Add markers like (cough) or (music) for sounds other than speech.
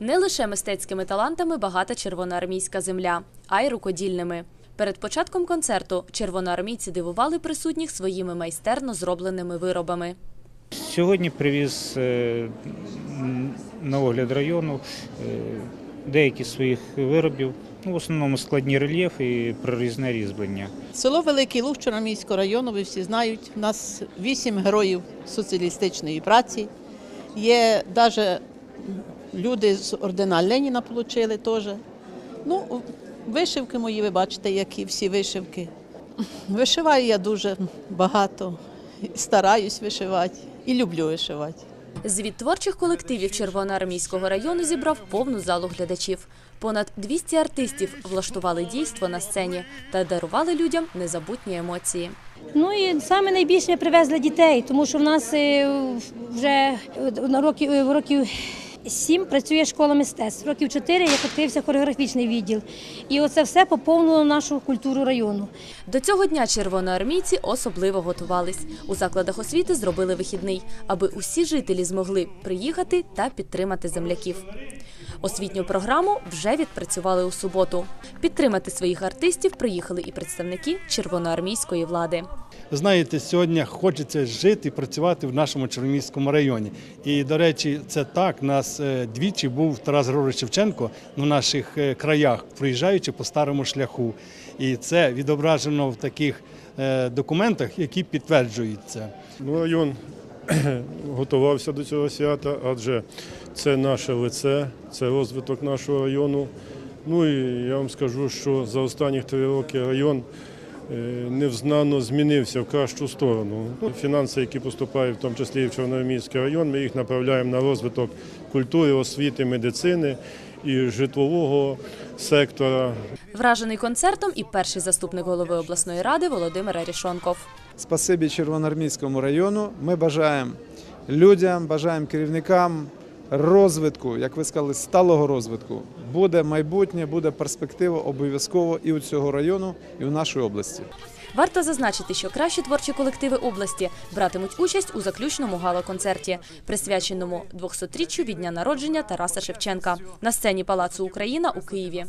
Не лише мистецькими талантами багата червоноармійська земля, а й рукодільними. Перед початком концерту червоноармійці дивували присутніх своїми майстерно зробленими виробами. Сьогодні привіз е, на огляд району е, деякі своїх виробів, ну, в основному складні рельєфи і прорізне різьблення. Село Великий Луг Чорноміського району, ви всі знають, у нас вісім героїв соціалістичної праці. Є навіть люди з ордена Леніна отримали теж. Ну, вишивки мої, ви бачите, які всі вишивки. Вишиваю я дуже багато, стараюсь вишивати і люблю вишивати. Звіт творчих колективів Червоноармійського району зібрав повну залу глядачів. Понад 200 артистів влаштували дійство на сцені та дарували людям незабутні емоції. Ну і саме найбільше привезли дітей, тому що в нас е, вже е, на років, е, років сім працює школа мистецтв, років чотири як відкрився хореографічний відділ. І оце все поповнило нашу культуру району. До цього дня червоноармійці особливо готувались. У закладах освіти зробили вихідний, аби усі жителі змогли приїхати та підтримати земляків. Освітню програму вже відпрацювали у суботу. Підтримати своїх артистів приїхали і представники червоноармійської влади. Знаєте, сьогодні хочеться жити і працювати в нашому Чернігівському районі. І, до речі, це так. Нас е, двічі був Тарас Григорович Шевченко в наших е, краях, проїжджаючи по старому шляху. І це відображено в таких е, документах, які підтверджують це. Ну, район (clears throat) готувався до цього свята, адже це наше лице, це розвиток нашого району. Ну і я вам скажу, що за останні три роки район е, невзнано змінився в кращу сторону. Ну, Фінанси, які поступають, в тому числі і в Чорноармійський район, ми їх направляємо на розвиток культури, освіти, медицини і житлового сектора. Вражений концертом і перший заступник голови обласної ради Володимир Арішонков. Спасибі Червоноармійському району. Ми бажаємо людям, бажаємо керівникам розвитку, як ви сказали, сталого розвитку. Буде майбутнє, буде перспектива обов'язково і у цього району, і у нашій області. Варто зазначити, що кращі творчі колективи області братимуть участь у заключному гала-концерті, присвяченому 200-річчю від дня народження Тараса Шевченка на сцені Палацу Україна у Києві.